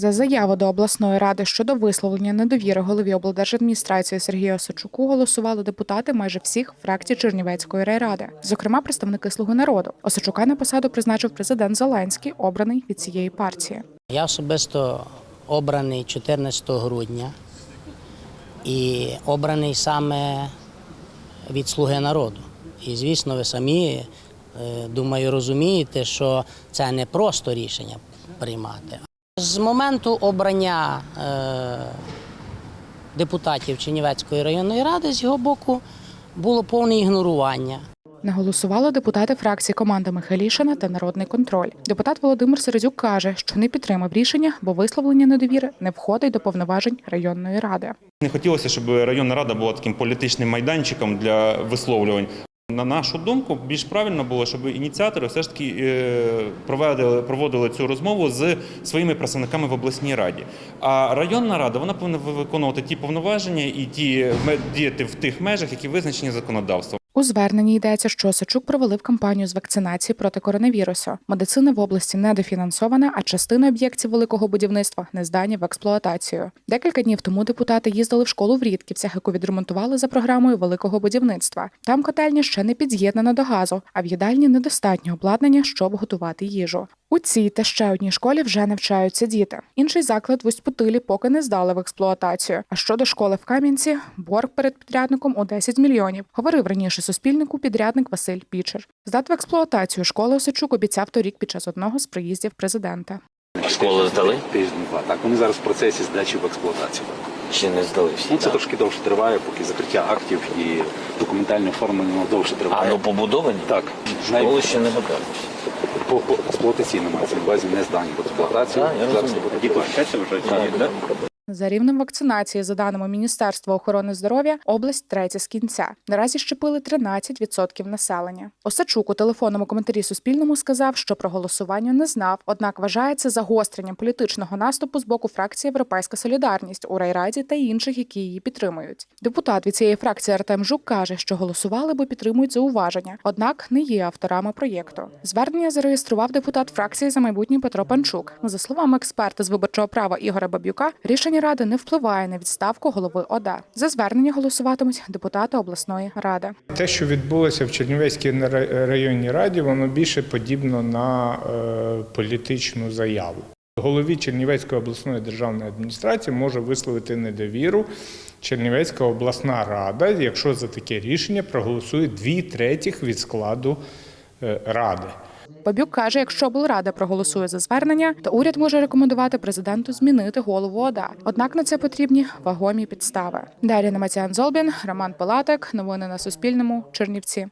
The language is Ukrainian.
За заяву до обласної ради щодо висловлення недовіри голові облдержадміністрації Сергію Осадчуку голосували депутати майже всіх фракцій Чернівецької райради, зокрема представники Слуги народу. Осадчука на посаду призначив президент Зеленський, обраний від цієї партії. Я особисто обраний 14 грудня і обраний саме від Слуги народу. І звісно, ви самі, е, думаю, розумієте, що це не просто рішення приймати. З моменту обрання е, депутатів Чернівецької районної ради з його боку було повне ігнорування. Не голосували депутати фракції команди Михайлішина та Народний контроль. Депутат Володимир Середюк каже, що не підтримав рішення, бо висловлення недовіри не входить до повноважень районної ради. Не хотілося, щоб районна рада була таким політичним майданчиком для висловлювань. На нашу думку, більш правильно було, щоб ініціатори все ж таки е, проводили, проводили цю розмову з своїми представниками в обласній раді. А районна рада вона повинна виконувати ті повноваження і ті діяти в тих межах, які визначені законодавством. У зверненні йдеться, що Осадчук провалив кампанію з вакцинації проти коронавірусу. Медицина в області недофінансована, а частина об'єктів великого будівництва не здані в експлуатацію. Декілька днів тому депутати їздили в школу в Рідківцях, яку відремонтували за програмою великого будівництва. Там котельня ще не під'єднана до газу, а в їдальні недостатньо обладнання, щоб готувати їжу. У цій та ще одній школі вже навчаються діти. Інший заклад в Усть-Путилі поки не здали в експлуатацію. А щодо школи в Кам'янці, борг перед підрядником у 10 мільйонів. Говорив раніше Суспільнику підрядник Василь Пічер. Здати в експлуатацію школи Осадчук обіцяв торік під час одного з приїздів президента. А школу здали? Тиждень-два. Так, вони зараз в процесі здачі в експлуатацію. Ще не здалися. Ну, це так? трошки довше триває, поки закриття актів і документальне оформлення довше довше А триває. ну побудовані? Так, Школи ще не готові. по, по експлуатаційному мається на увазі не здані в експлуатацію. Так, я зараз буде. діти вчаться вже. Так, да? За рівнем вакцинації, за даними Міністерства охорони здоров'я, область третя з кінця. Наразі щепили 13% населення. Осачук у телефонному коментарі Суспільному сказав, що про голосування не знав, однак вважає це загостренням політичного наступу з боку фракції Європейська Солідарність у райраді та інших, які її підтримують. Депутат від цієї фракції Артем Жук каже, що голосували, бо підтримують зауваження, однак не є авторами проєкту. Звернення зареєстрував депутат фракції за майбутнє Петро Панчук. За словами експерта з виборчого права Ігоря Бабюка, рішення ради не впливає на відставку голови ОДА. За звернення голосуватимуть депутати обласної ради. Те, що відбулося в Чернівецькій ра- районній раді, воно більше подібно на е, політичну заяву. Голові Чернівецької обласної державної адміністрації може висловити недовіру Чернівецька обласна рада, якщо за таке рішення проголосує дві третіх від складу е, ради. Бабюк каже, якщо облрада проголосує за звернення, то уряд може рекомендувати президенту змінити голову ОДА. Однак на це потрібні вагомі підстави. Дар'я Намаціан Золбін, Роман Палатик. Новини на Суспільному. Чернівці.